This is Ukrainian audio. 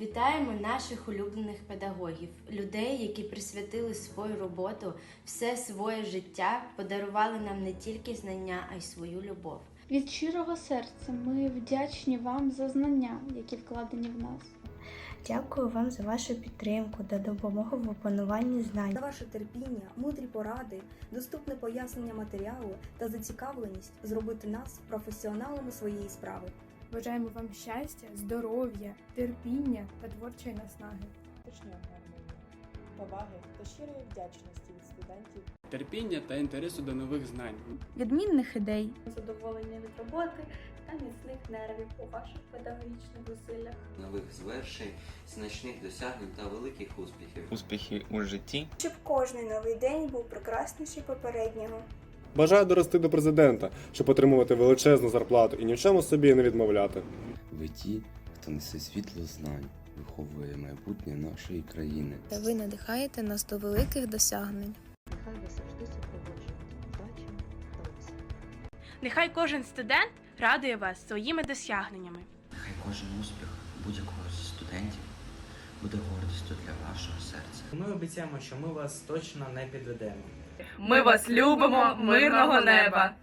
Вітаємо наших улюблених педагогів, людей, які присвятили свою роботу, все своє життя, подарували нам не тільки знання, а й свою любов. Від щирого серця ми вдячні вам за знання, які вкладені в нас. Дякую вам за вашу підтримку та допомогу в опануванні знань. За ваше терпіння, мудрі поради, доступне пояснення матеріалу та зацікавленість зробити нас професіоналами своєї справи. Бажаємо вам щастя, здоров'я, терпіння та творчої наснаги. Точні гармонії, поваги та щирої вдячності від студентів терпіння та інтересу до нових знань. Відмінних ідей, задоволення від роботи та міцних нервів у ваших педагогічних зусиллях. нових звершень, значних досягнень та великих успіхів. успіхи у житті Щоб кожний новий день був прекрасніший попереднього. Бажаю дорости до президента, щоб отримувати величезну зарплату і ні в чому собі не відмовляти. Ви ті, хто несе світло знань, виховує майбутнє нашої країни. Та ви надихаєте нас до великих досягнень. Нехай ви завжди та успіху. Нехай кожен студент радує вас своїми досягненнями. Нехай кожен успіх будь-якого зі студентів буде гордістю для вашого серця. Ми обіцяємо, що ми вас точно не підведемо. Ми вас любимо, мирного неба!